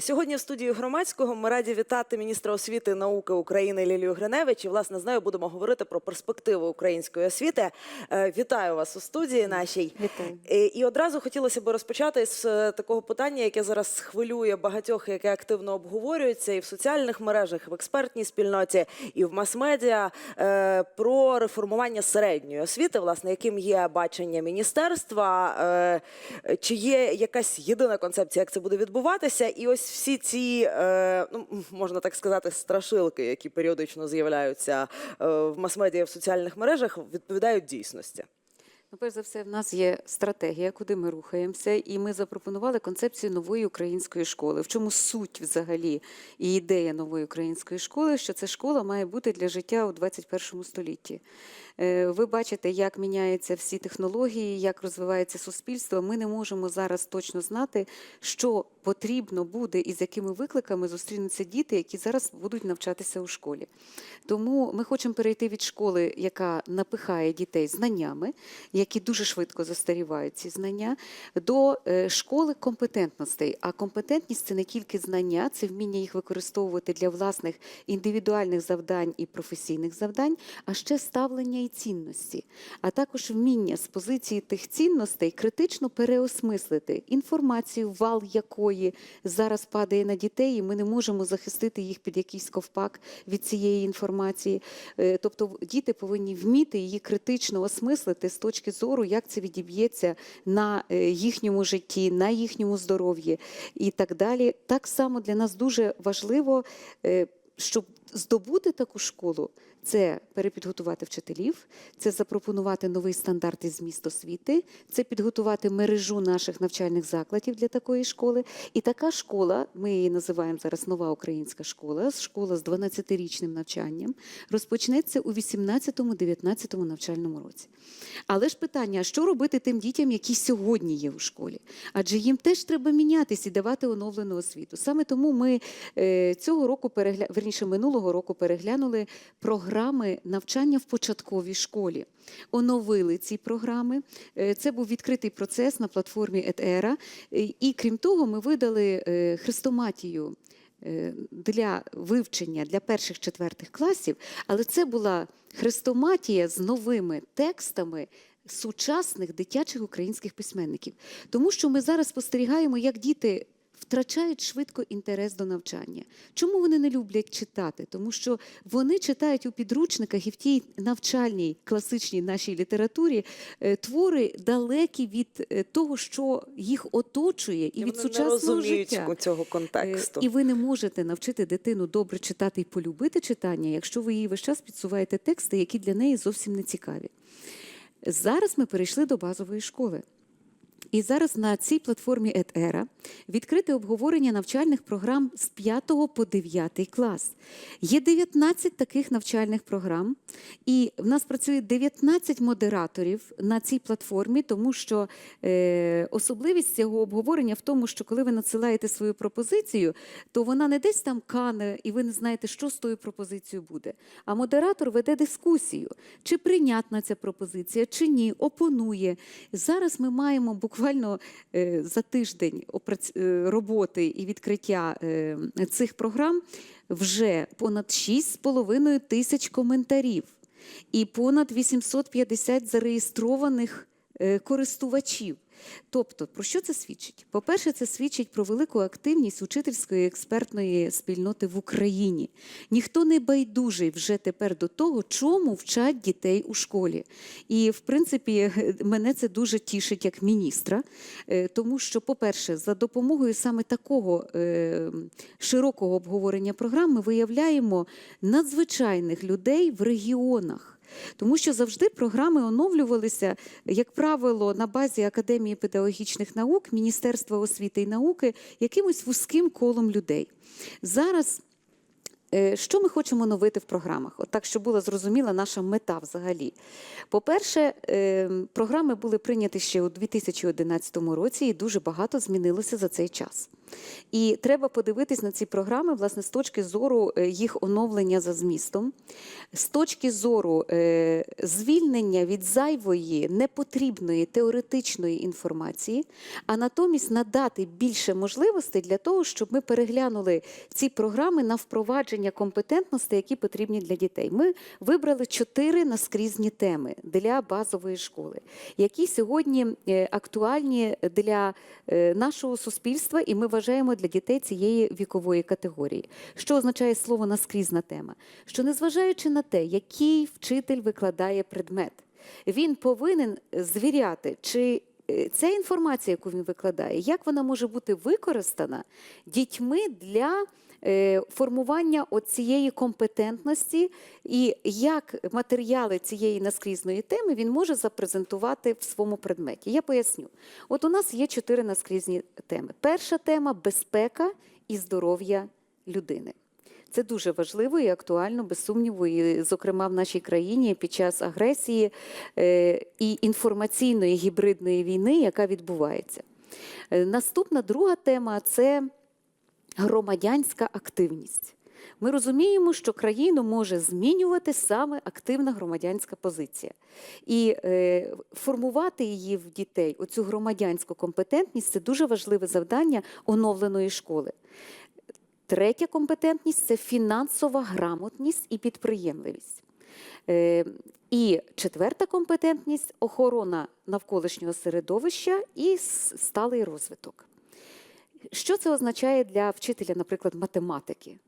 Сьогодні в студії громадського ми раді вітати міністра освіти і науки України Лілію Гриневич. І власне з нею будемо говорити про перспективи української освіти. Е, Вітаю вас у студії нашій. Вітаю. Е, І одразу хотілося б розпочати з е, такого питання, яке зараз хвилює багатьох, яке активно обговорюється і в соціальних мережах, і в експертній спільноті, і в мас-медіа про реформування середньої освіти, власне, яким є бачення міністерства, чи є якась єдина концепція, як це буде відбуватися, і ось всі ці, е, ну можна так сказати, страшилки, які періодично з'являються е, в мас-медіа, в соціальних мережах, відповідають дійсності. Ну, перш за все, в нас є стратегія, куди ми рухаємося, і ми запропонували концепцію нової української школи. В чому суть взагалі і ідея нової української школи, що ця школа має бути для життя у 21 столітті. Е, Ви бачите, як міняються всі технології, як розвивається суспільство. Ми не можемо зараз точно знати, що потрібно буде і з якими викликами зустрінуться діти, які зараз будуть навчатися у школі. Тому ми хочемо перейти від школи, яка напихає дітей знаннями, які дуже швидко застарівають ці знання, до е, школи компетентностей. А компетентність це не тільки знання, це вміння їх використовувати для власних індивідуальних завдань і професійних завдань, а ще ставлення цінності, а також вміння з позиції тих цінностей критично переосмислити інформацію, вал якої зараз падає на дітей, і ми не можемо захистити їх під якийсь ковпак від цієї інформації. Е, Тобто діти повинні вміти її критично осмислити з точки зору, як це відіб'ється на е, їхньому житті, на їхньому здоров'ї і так далі. Так само для нас дуже важливо, е, щоб здобути таку школу. Це перепідготувати вчителів, це запропонувати новий стандарт і зміст освіти, це підготувати мережу наших навчальних закладів для такої школи. І така школа, ми її називаємо зараз нова українська школа, школа з 12-річним навчанням, розпочнеться у 18-19 навчальному році. Але ж питання: що робити тим дітям, які сьогодні є у школі? Адже їм теж треба мінятись і давати оновлену освіту. Саме тому ми е, цього року перегля... верніше минулого року переглянули програми навчання в початковій школі. Оновили ці програми. Е, Це був відкритий процес на платформі EdEra. Е, І крім того, ми видали е, хрестоматію для вивчення для перших четвертих класів, але це була хрестоматія з новими текстами. Сучасних дитячих українських письменників, тому що ми зараз спостерігаємо, як діти втрачають швидко інтерес до навчання. Чому вони не люблять читати? Тому що вони читають у підручниках і в тій навчальній класичній нашій літературі е, твори далекі від е, того, що їх оточує, і, від вони сучасного життя. цього Е, контексту. І ви не можете навчити дитину добре читати і полюбити читання, якщо ви їй весь час підсуваєте тексти, які для неї зовсім не цікаві. Зараз ми перейшли до базової школи. І зараз на цій платформі EdEra відкрите обговорення навчальних програм з 5 по 9 клас. Є 19 таких навчальних програм, і в нас працює 19 модераторів на цій платформі, тому що е, особливість цього обговорення в тому, що коли ви надсилаєте свою пропозицію, то вона не десь там кане, і ви не знаєте, що з тою пропозицією буде. А модератор веде дискусію, чи прийнятна ця пропозиція, чи ні, опонує. Зараз ми маємо буквально е, за тиждень е, роботи і відкриття е, цих програм вже понад 6,5 тисяч коментарів і понад 850 зареєстрованих користувачів. Тобто, про що це свідчить? По-перше, це свідчить про велику активність учительської експертної спільноти в Україні. Ніхто не байдужий вже тепер до того, чому вчать дітей у школі. І, в принципі, мене це дуже тішить як міністра, е, тому що, по-перше, за допомогою саме такого е, широкого обговорення програм ми виявляємо надзвичайних людей в регіонах. Тому що завжди програми оновлювалися, як правило, на базі Академії педагогічних наук, Міністерства освіти і науки якимось вузьким колом людей. Зараз Що ми хочемо новити в програмах? От так, щоб була зрозуміла наша мета взагалі. По-перше, е, програми були прийняті ще у 2011 році, і дуже багато змінилося за цей час. І треба подивитись на ці програми, власне, з точки зору е, їх оновлення за змістом, з точки зору е, звільнення від зайвої, непотрібної теоретичної інформації, а натомість надати більше можливостей для того, щоб ми переглянули ці програми на впровадження компетентностей, які потрібні для дітей. Ми вибрали чотири наскрізні теми для базової школи, які сьогодні е, актуальні для е, нашого суспільства, і ми вважаємо для дітей цієї вікової категорії. Що означає слово наскрізна тема? Що незважаючи на те, який вчитель викладає предмет, він повинен звіряти, чи е, ця інформація, яку він викладає, як вона може бути використана дітьми для формування цієї компетентності, і як матеріали цієї наскрізної теми він може запрезентувати в своєму предметі. Я поясню. От у нас є чотири наскрізні теми. Перша тема безпека і здоров'я людини. Це дуже важливо і актуально, без сумніву, і, зокрема в нашій країні під час агресії е, і інформаційної гібридної війни, яка відбувається. Е, Наступна друга тема це громадянська активність. Ми розуміємо, що країну може змінювати саме активна громадянська позиція. І е, формувати її в дітей, оцю громадянську компетентність це дуже важливе завдання оновленої школи. Третя компетентність це фінансова грамотність і підприємливість. Е, І четверта компетентність охорона навколишнього середовища і сталий розвиток. Що це означає для вчителя, наприклад, математики?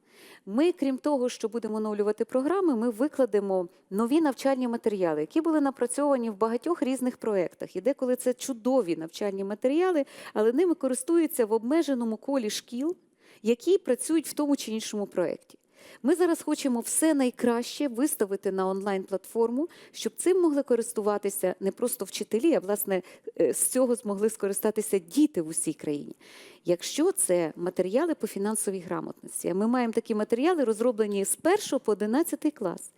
Ми, крім того, що будемо оновлювати програми, ми викладемо нові навчальні матеріали, які були напрацьовані в багатьох різних проєктах. І деколи це чудові навчальні матеріали, але ними користуються в обмеженому колі шкіл, які працюють в тому чи іншому проєкті. Ми зараз хочемо все найкраще виставити на онлайн-платформу, щоб цим могли користуватися не просто вчителі, а власне е, з цього змогли скористатися діти в усій країні. Якщо це матеріали по фінансовій грамотності, а ми маємо такі матеріали, розроблені з 1 по 11 клас.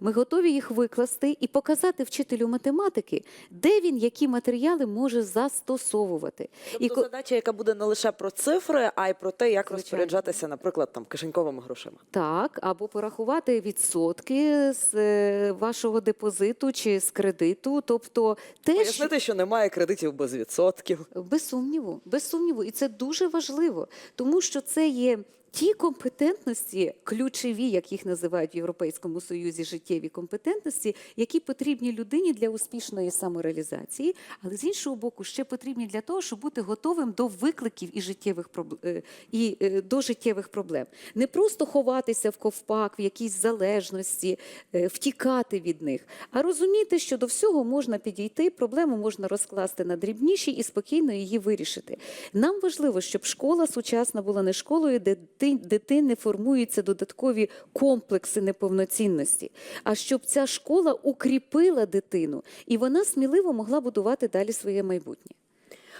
Ми готові їх викласти і показати вчителю математики, де він які матеріали може застосовувати. Тобто ко- задача, яка буде не лише про цифри, а й про те, як Звичайно. розпоряджатися, наприклад, там кишеньковими грошима. Так, або порахувати відсотки з е, вашого депозиту чи з кредиту. Тобто те, що... Що немає кредитів без відсотків. Без сумніву, без сумніву. І це дуже важливо, тому що це є ті компетентності, ключові, як їх називають в Європейському Союзі, життєві компетентності, які потрібні людині для успішної самореалізації, але з іншого боку, ще потрібні для того, щоб бути готовим до викликів і життєвих е, і е, до життєвих проблем. Не просто ховатися в ковпак, в якійсь залежності, е, втікати від них, а розуміти, що до всього можна підійти, проблему можна розкласти на дрібніші і спокійно її вирішити. Нам важливо, щоб школа сучасна була не школою, де дитини формуються додаткові комплекси неповноцінності, а щоб ця школа укріпила дитину і вона сміливо могла будувати далі своє майбутнє.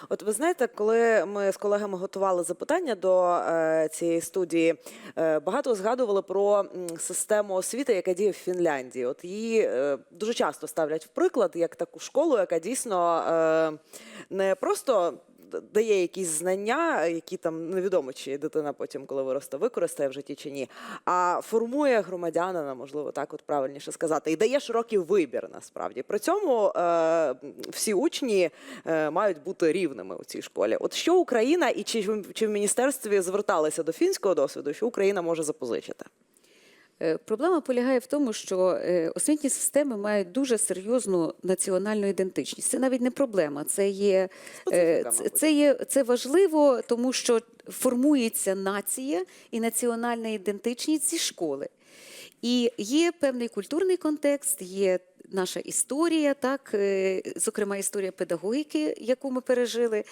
От ви знаєте, коли ми з колегами готували запитання до е, цієї студії, е, багато згадували про систему освіти, яка діє в Фінляндії. От її е, дуже часто ставлять в приклад як таку школу, яка дійсно е, не просто. Дає якісь знання, які там невідомо, чи дитина потім, коли виросте, використає в житті чи ні, а формує громадянина, можливо, так от правильніше сказати, і дає широкий вибір насправді. При цьому е, всі учні е, мають бути рівними у цій школі. От що Україна і чи, чи в міністерстві зверталися до фінського досвіду, що Україна може запозичити? Е, Проблема полягає в тому, що е, освітні системи мають дуже серйозну національну ідентичність. Це навіть не проблема, це є, е, це, є це важливо, тому що формується нація і національна ідентичність зі школи. І є певний культурний контекст, є наша історія, так, зокрема історія педагогіки, яку ми пережили.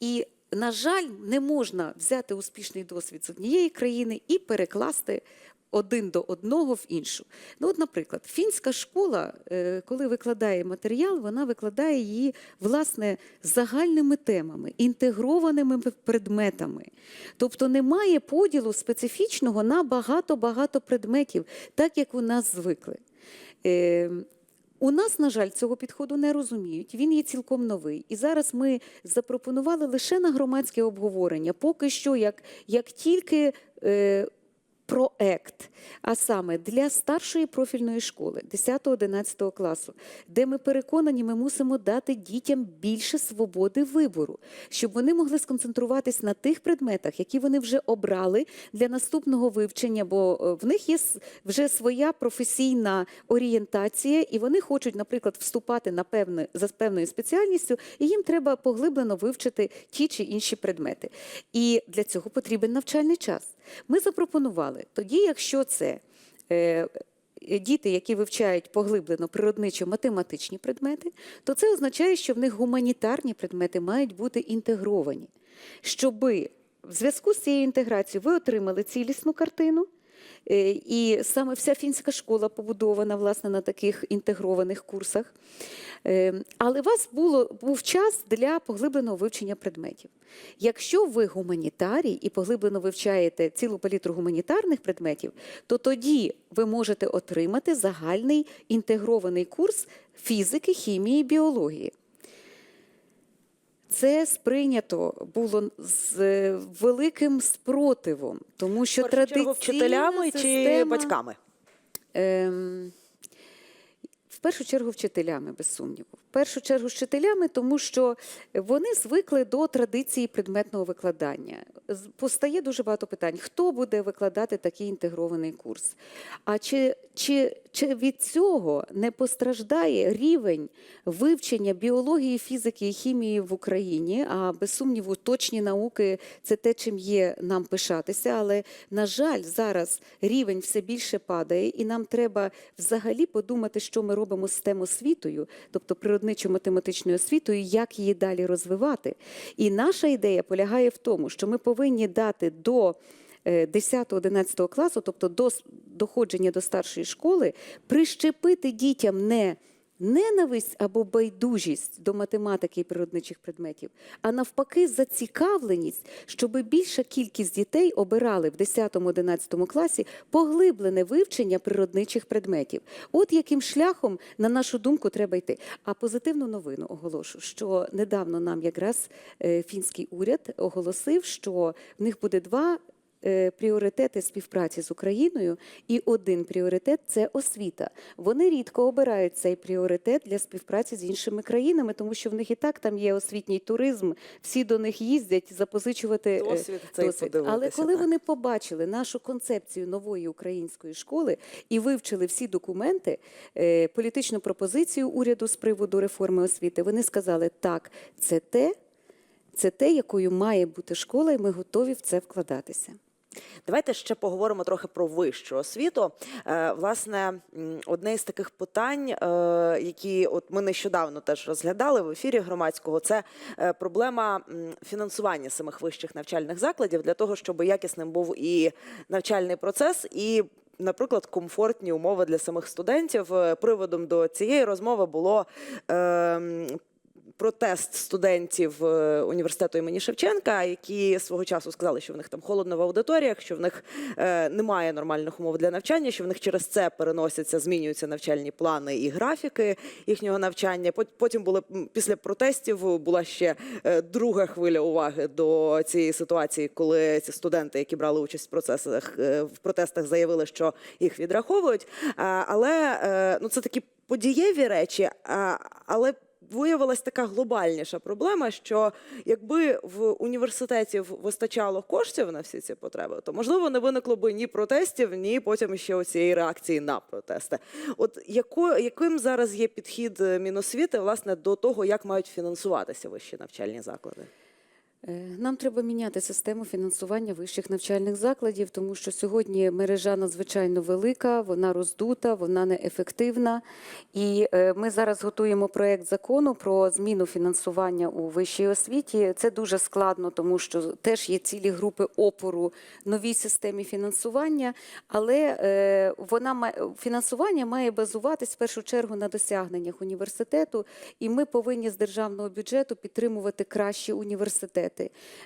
І, на жаль, не можна взяти успішний досвід з однієї країни і перекласти один до одного в іншу. Ну, от, наприклад, фінська школа, е, коли викладає матеріал, вона викладає її власне загальними темами, інтегрованими предметами. Тобто немає поділу специфічного на багато-багато предметів, так як у нас звикли. Е, у нас, на жаль, цього підходу не розуміють. Він є цілком новий. І зараз ми запропонували лише на громадське обговорення. Поки що, як, як тільки е, проект, а саме для старшої профільної школи 10-11 класу, де ми переконані, ми мусимо дати дітям більше свободи вибору, щоб вони могли сконцентруватись на тих предметах, які вони вже обрали для наступного вивчення, бо е, в них є вже своя професійна орієнтація, і вони хочуть, наприклад, вступати на певне за певною спеціальністю, і їм треба поглиблено вивчити ті чи інші предмети. І для цього потрібен навчальний час. Ми запропонували тоді, якщо це е, діти, які вивчають поглиблено природничо-математичні предмети, то це означає, що в них гуманітарні предмети мають бути інтегровані, щоби в зв'язку з цією інтеграцією ви отримали цілісну картину. Е, І саме вся фінська школа побудована власне на таких інтегрованих курсах. Е, Але у вас було, був час для поглибленого вивчення предметів. Якщо ви гуманітарій і поглиблено вивчаєте цілу палітру гуманітарних предметів, то тоді ви можете отримати загальний інтегрований курс фізики, хімії, біології. Це сприйнято було з великим спротивом, тому що традиційна вчителями чи батьками? Ем, в першу чергу вчителями, без сумніву. В першу чергу вчителями, тому що вони звикли до традиції предметного викладання. Постає дуже багато питань: хто буде викладати такий інтегрований курс? А чи, чи, чи від цього не постраждає рівень вивчення біології, фізики і хімії в Україні? А без сумніву, точні науки це те, чим є нам пишатися. Але на жаль, зараз рівень все більше падає, і нам треба взагалі подумати, що ми робимо з тем освітою, тобто природничо-математичною освітою, як її далі розвивати. І наша ідея полягає в тому, що ми повинні дати до 10-11 класу, тобто до доходження до старшої школи, прищепити дітям не ненависть або байдужість до математики і природничих предметів, а навпаки, зацікавленість, щоб більша кількість дітей обирали в 10-11 класі поглиблене вивчення природничих предметів. От яким шляхом, на нашу думку, треба йти. А позитивну новину оголошу, що недавно нам якраз е, фінський уряд оголосив, що в них буде два е, пріоритети співпраці з Україною, і один пріоритет це освіта. Вони рідко обирають цей пріоритет для співпраці з іншими країнами, тому що в них і так там є освітній туризм, всі до них їздять запозичувати е, Досвід досвід. Але коли так. вони побачили нашу концепцію нової української школи і вивчили всі документи, е, політичну пропозицію уряду з приводу реформи освіти, вони сказали, так, це те, це те, якою має бути школа, і ми готові в це вкладатися. Давайте ще поговоримо трохи про вищу освіту. Е, власне, одне із таких питань, е, які от ми нещодавно теж розглядали в ефірі громадського, це е, проблема фінансування самих вищих навчальних закладів для того, щоб якісним був і навчальний процес, і Наприклад, комфортні умови для самих студентів. Приводом до цієї розмови було ем, протест студентів е, університету імені Шевченка, які свого часу сказали, що в них там холодно в аудиторіях, що в них е, немає нормальних умов для навчання, що в них через це переносяться, змінюються навчальні плани і графіки їхнього навчання. Пот- Потім були після протестів була ще е, друга хвиля уваги до цієї ситуації, коли ці студенти, які брали участь в процесах в протестах, заявили, що їх відраховують. Але ну це такі подієві речі, але виявилась така глобальніша проблема, що якби в університетів вистачало коштів на всі ці потреби, то можливо не виникло би ні протестів, ні потім ще оцієї реакції на протести. От яко, яким зараз є підхід е, Міносвіти власне до того, як мають фінансуватися вищі навчальні заклади? Е, Нам треба міняти систему фінансування вищих навчальних закладів, тому що сьогодні мережа надзвичайно велика, вона роздута, вона неефективна. І е, ми зараз готуємо проект закону про зміну фінансування у вищій освіті. Це дуже складно, тому що теж є цілі групи опору новій системі фінансування, але е, вона фінансування має базуватись в першу чергу на досягненнях університету, і ми повинні з державного бюджету підтримувати кращі університети.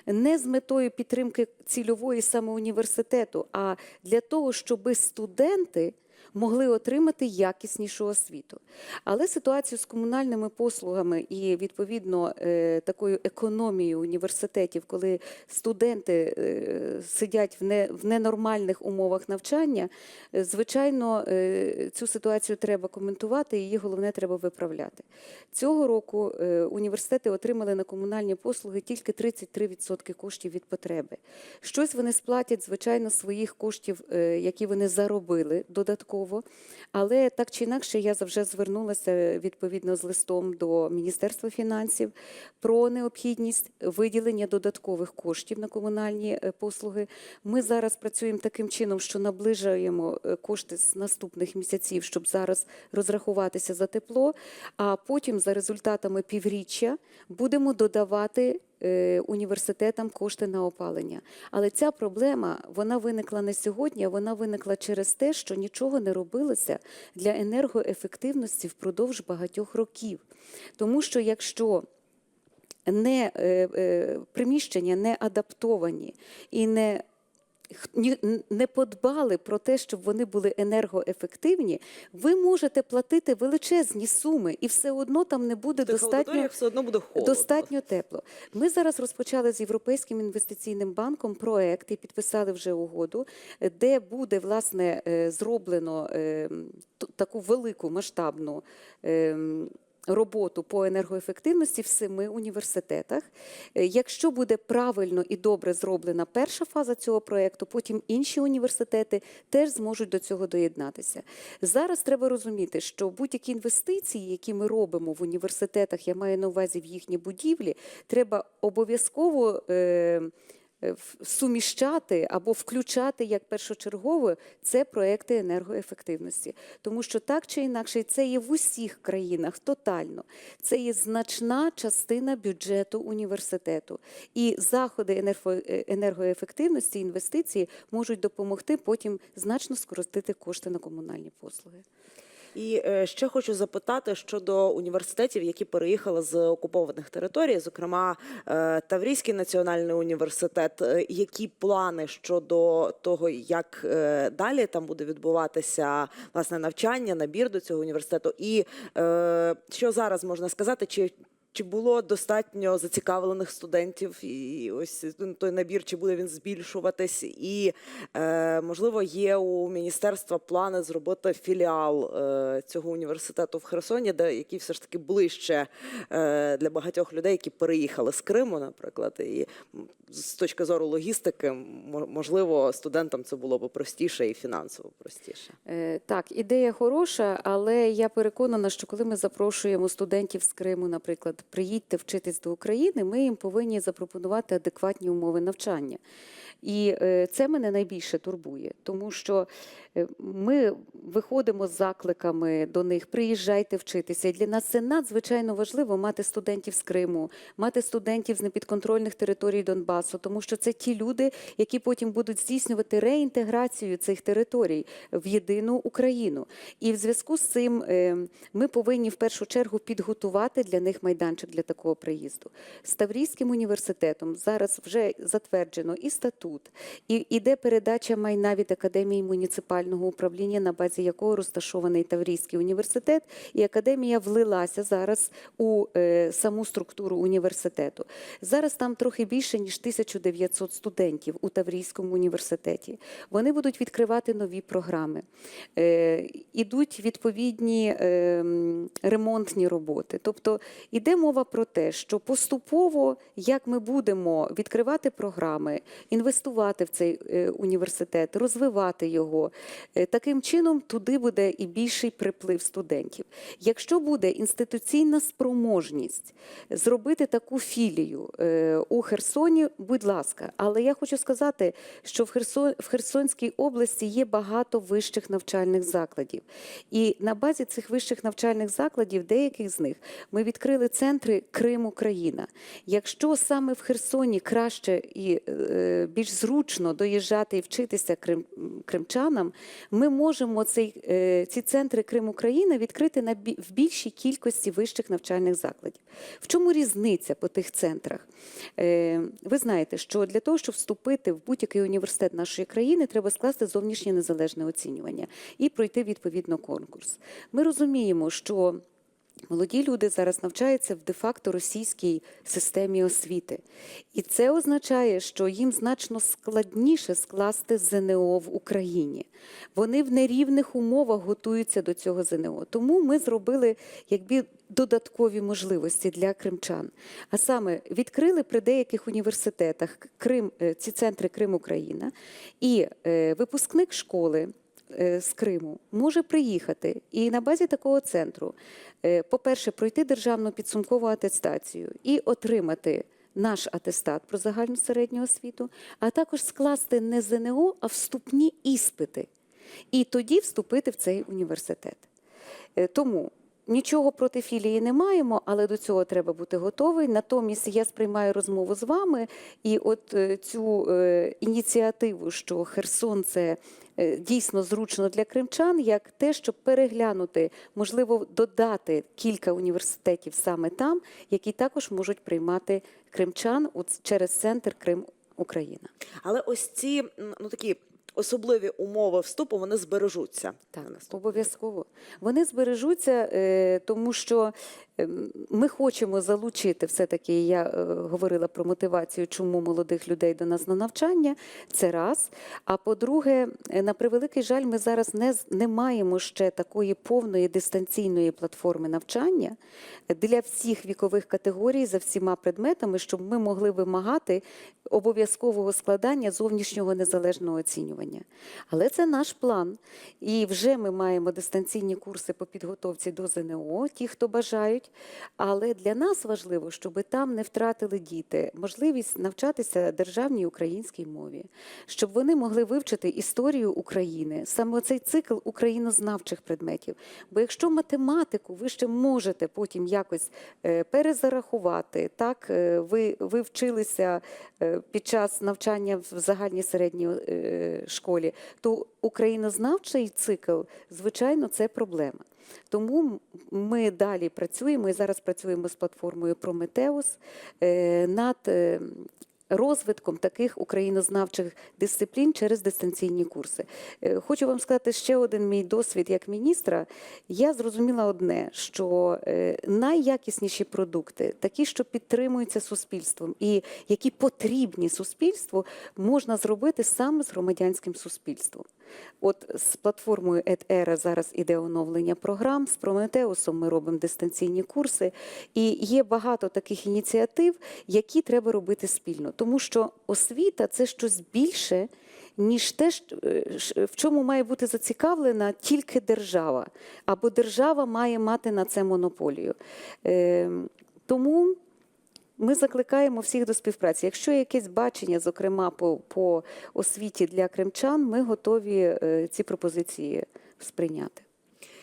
Не з метою підтримки цільової саме університету, а для того, щоб студенти могли отримати якіснішу освіту. Але ситуацію з комунальними послугами і відповідно е, такою економією університетів, коли студенти е, сидять в ненормальних умовах навчання, е, звичайно, цю ситуацію треба коментувати, і її головне треба виправляти. Цього року університети отримали на комунальні послуги тільки 33% коштів від потреби. Щось вони сплатять, звичайно, своїх коштів, які вони заробили додатково. Але так чи інакше, я завжди звернулася відповідно з листом до Міністерства фінансів про необхідність виділення додаткових коштів на комунальні е, послуги. Ми зараз працюємо таким чином, що наближаємо е, кошти з наступних місяців, щоб зараз розрахуватися за тепло. А потім, за результатами півріччя, будемо додавати університетам кошти на опалення. Але ця проблема вона виникла не сьогодні, а вона виникла через те, що нічого не робилося для енергоефективності впродовж багатьох років. Тому що якщо не е, е, приміщення не адаптовані і не не подбали про те, щоб вони були енергоефективні, ви можете платити величезні суми, і все одно там не буде достатньо все одно буде холодно. Достатньо тепло. Ми зараз розпочали з Європейським інвестиційним банком проект і підписали вже угоду, е, де буде власне е, зроблено е, таку велику масштабну. Роботу по енергоефективності в семи університетах. Е, Якщо буде правильно і добре зроблена перша фаза цього проєкту, потім інші університети теж зможуть до цього доєднатися. Зараз треба розуміти, що будь-які інвестиції, які ми робимо в університетах, я маю на увазі в їхні будівлі, треба обов'язково. Е, Суміщати або включати як першочергове це проекти енергоефективності, тому що так чи інакше це є в усіх країнах тотально. Це є значна частина бюджету університету. І заходи е, енергоефективності, інвестиції можуть допомогти потім значно скоротити кошти на комунальні послуги. І е, ще хочу запитати щодо університетів, які переїхали з окупованих територій, зокрема е, Таврійський національний університет. Е, Які плани щодо того, як далі там буде відбуватися власне навчання, набір до цього університету? І що зараз можна сказати, чи чи було достатньо зацікавлених студентів, і ось ну, той набір, чи буде він збільшуватись? І е, можливо, є у міністерства плани зробити філіал е, цього університету в Херсоні, де який все ж таки ближче е, для багатьох людей, які переїхали з Криму, наприклад, і з точки зору логістики, мо- можливо, студентам це було б простіше і фінансово простіше. Так, ідея хороша, але я переконана, що коли ми запрошуємо студентів з Криму, наприклад, приїдьте вчитись до України, ми їм повинні запропонувати адекватні умови навчання. І е, це мене найбільше турбує, тому що ми виходимо з закликами до них, приїжджайте вчитися. І для нас це надзвичайно важливо мати студентів з Криму, мати студентів з непідконтрольних територій Донбасу, тому що це ті люди, які потім будуть здійснювати реінтеграцію цих територій в єдину Україну. І в зв'язку з цим е, ми повинні в першу чергу підготувати для них майданчик для такого приїзду. З Таврійським університетом зараз вже затверджено і статут, і іде передача майна від академії муніципального управління, на базі якого розташований Таврійський університет, і академія влилася зараз у е, саму структуру університету. Зараз там трохи більше ніж 1900 студентів у Таврійському університеті. Вони будуть відкривати нові програми. Е, ідуть відповідні е, ремонтні роботи. Тобто йде мова про те, що поступово, як ми будемо відкривати програми, інвестувати в цей е, університет, розвивати його, Таким чином, туди буде і більший приплив студентів. Якщо буде інституційна спроможність зробити таку філію е, у Херсоні, будь ласка. Але я хочу сказати, що в, Херсон, в Херсонській області є багато вищих навчальних закладів. І на базі цих вищих навчальних закладів, деяких з них, ми відкрили центри Крим Україна. Якщо саме в Херсоні краще і е, більш зручно доїжджати і вчитися крим, кримчанам, ми можемо цей, е, ці центри Крим Україна відкрити на в більшій кількості вищих навчальних закладів. В чому різниця по тих центрах? Е, ви знаєте, що для того, щоб вступити в будь-який університет нашої країни, треба скласти зовнішнє незалежне оцінювання і пройти відповідно конкурс. Ми розуміємо, що Молоді люди зараз навчаються в де-факто російській системі освіти. І це означає, що їм значно складніше скласти ЗНО в Україні. Вони в нерівних умовах готуються до цього ЗНО. Тому ми зробили якби додаткові можливості для кримчан. А саме відкрили при деяких університетах Крим, е, ці центри Крим Україна, і е, випускник школи з Криму може приїхати і на базі такого центру, е, по-перше, пройти державну підсумкову атестацію і отримати наш атестат про загальну середню освіту, а також скласти не ЗНО, а вступні іспити. І тоді вступити в цей університет. Е, Тому нічого проти філії не маємо, але до цього треба бути готовий. Натомість я сприймаю розмову з вами і от е, цю е, ініціативу, що Херсон це е, дійсно зручно для кримчан, як те, щоб переглянути, можливо, додати кілька університетів саме там, які також можуть приймати кримчан через центр Крим Україна. Але ось ці ну такі особливі умови вступу вони збережуться. Так, обов'язково. Вони збережуться, е, тому що ми хочемо залучити все-таки. Я е, говорила про мотивацію, чому молодих людей до нас на навчання. Це раз. А по-друге, е, на превеликий жаль, ми зараз не, не маємо ще такої повної дистанційної платформи навчання для всіх вікових категорій за всіма предметами, щоб ми могли вимагати обов'язкового складання зовнішнього незалежного оцінювання. Але це наш план. І вже ми маємо дистанційні курси по підготовці до ЗНО, ті, хто бажають. Але для нас важливо, щоб там не втратили діти можливість навчатися державній українській мові, щоб вони могли вивчити історію України, саме цей цикл українознавчих предметів. Бо якщо математику ви ще можете потім якось е, перезарахувати, так е, ви, ви вчилися е, під час навчання в загальній середній школі, то українознавчий цикл, звичайно, це проблема. Тому ми далі працюємо і зараз працюємо з платформою Прометеус над е, розвитком таких українознавчих дисциплін через дистанційні курси. Е, Хочу вам сказати ще один мій досвід як міністра. Я зрозуміла одне, що е, найякісніші продукти, такі, що підтримуються суспільством і які потрібні суспільству, можна зробити саме з громадянським суспільством. От з платформою EdEra зараз іде оновлення програм. З Прометеусом ми робимо дистанційні курси. І є багато таких ініціатив, які треба робити спільно. Тому що освіта це щось більше, ніж те, е, в чому має бути зацікавлена тільки держава, або держава має мати на це монополію. Е, Тому ми закликаємо всіх до співпраці. Якщо є якесь бачення, зокрема по, по освіті для кримчан, ми готові е, ці пропозиції сприйняти.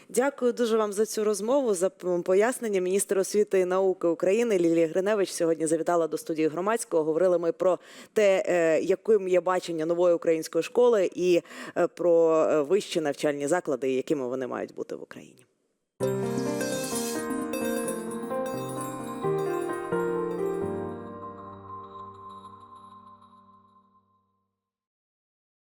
Дякую дуже вам за цю розмову, за пояснення. Міністр освіти і науки України Лілія Гриневич сьогодні завітала до студії громадського. Говорили ми про те, е, яким є бачення нової української школи, і е, про вищі навчальні заклади, якими вони мають бути в Україні.